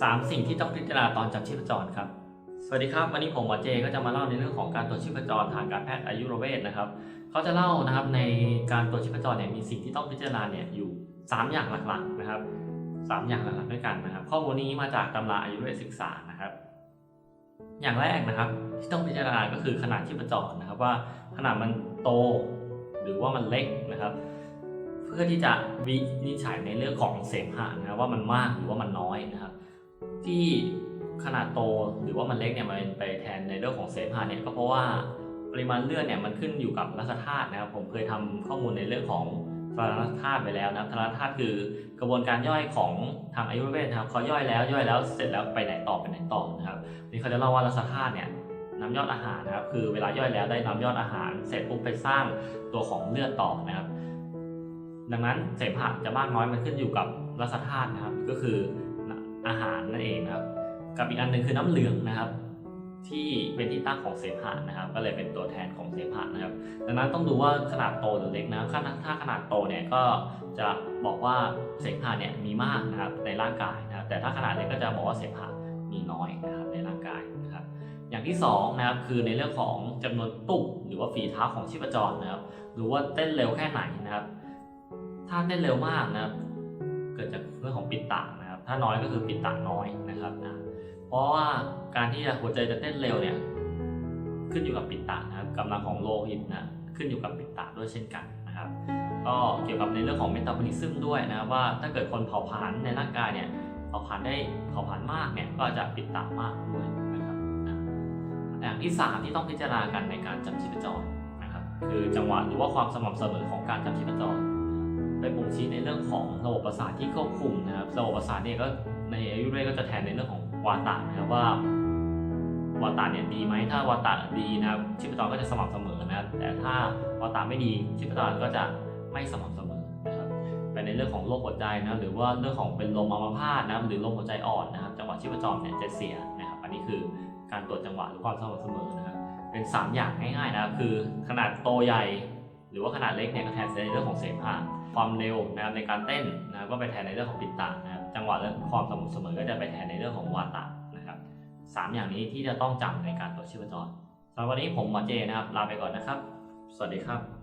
3 สิ่งที่ต้องพิจารณาตอนจับชีพจรครับ สวัสดีครับ วันนี้ผมหมอเจก็จะมาเล่าในเรื่องของการตรวจชีพจรทางการแพทย์อายุรเวชนะครับเขาจะเล่านะครับในการตรวจชีพจรเนี่ยมีสิ่งที่ต้องพิจารณาเนี่ยอยู่ 3 อย่างหลักๆนะครับ 3 อย่างหลักๆด้วยกันนะครับ ข้อมูลนี้มาจากตำราอายุรเวชศึกษานะครับ อย่างแรกนะครับ ที่ต้องพิจารณาก็คือขนาดชีพจรนะครับ ว่าขนาดมันโต หรือว่ามันเล็กนะครับเพื่อที่จะวินิจฉัยในเรื่องของเสมหะนะครับว่ามันมากหรือว่ามันน้อยนะครับ ที่ขนาดโตหรือว่ามันเล็กเนี่ยมันไปแทนในเรื่องของเสมหะเนี่ยก็เพราะว่าปริมาณเลือดเนี่ยมันขึ้นอยู่กับรัสธาตุนะครับผมเคยทำข้อมูลในเรื่องของทารธาตุไปแล้วนะครับทารธาตุคือกระบวนการย่อยของทางอายุรเวทนะครับเขาย่อยแล้วย่อยแล้วเสร็จแล้วไปไหนต่อไปไหนต่อนะครับนี่เขาจะเล่าว่ารัสธาตุเนี่ยน้ำยอดอาหารนะครับคือเวลาย่อยแล้วได้น้ำยอดอาหาร เสร็จปุ๊บไปสร้างตัวของเลือดต่อนะครับ ดังนั้นเสมหะจะมากน้อยมันขึ้นอยู่กับรัสธาตุนะครับก็คือ อาหารนั่นเองนะครับ กับอีกอันหนึ่งคือน้ำเหลืองนะครับ ที่เป็นที่ตั้งของเสมหะนะครับ ก็เลยเป็นตัวแทนของเสมหะนะครับ ดังนั้นต้องดูว่าขนาดโตหรือเล็กนะครับถ้าถ้าขนาดโตเนี่ยก็จะบอกว่าเสมหะเนี่ยมีมากนะครับในร่างกายนะครับ แต่ถ้าขนาดเล็กก็จะบอกว่าเสมหะมีน้อยนะครับในร่างกายนะครับอย่างที่สองนะครับคือในเรื่องของจำนวนตุบหรือว่าฝีเท้าของชีพจรนะครับหรือว่าเต้นเร็วแค่ไหนนะครับ ถ้าเต้นเร็วมากนะครับ เกิดจากเรื่องของปิดตานะ ถ้าน้อยก็คือปิดตาน้อยนะครับนะเพราะว่าการที่หัวใจจะเต้นเร็วเนี่ยขึ้นอยู่กับปิดตานะครับกำลังของโลหิตนะขึ้นอยู่กับปิดตาด้วยเช่นกันนะครับ ก็เกี่ยวกับในเรื่องของเมตาบอลิซึมด้วยนะว่าถ้าเกิดคนเผาผลาญในร่างกายเนี่ยเผาผลาญได้เผาผลาญมากเนี่ยก็จะปิดตามากด้วยนะครับนะอย่างที่สามที่ต้องพิจารณากันในการจับชีพจรนะครับ คือจังหวะหรือว่าความสม่ำเสมอของการจับชีพจร ไปบ่งชี้ในเรื่องของระบบประสาทที่ควบคุมนะครับระบบประสาทเนี่ยก็ในอายุเรก็จะแทนในเรื่องของวาตานะครับว่าวาตาเนี่ยดีไหมถ้าวาตาดีนะครับชีพจรก็จะสม่ำเสมอนะครับแต่ถ้าวาตาไม่ดีชีพจรก็จะไม่สม่ำเสมอนะครับไปในเรื่องของโรคหัวใจนะหรือว่าเรื่องของเป็นลมอัมพาตนะครับหรือลมหัวใจอ่อนนะครับจังหวะชีพจรเนี่ยจะเสียนะครับอันนี้คือการตรวจจังหวะหรือความสม่ำเสมอนะครับเป็น 3 อย่างง่ายๆนะครับคือขนาดโตใหญ่ หรือว่าขนาดเล็กเนี่ยก็แทนในเรื่องของเสมหะความเร็วนะครับในการเต้นนะครับก็ไปแทนในเรื่องของปิดตานะครับจังหวะและความสม่ำเสมอก็จะไปแทนในเรื่องของวาตานะครับสามอย่างนี้ที่จะต้องจำในการตรวจชีพจรสำหรับวันนี้ผมหมอเจนะครับลาไปก่อนนะครับ สวัสดีครับ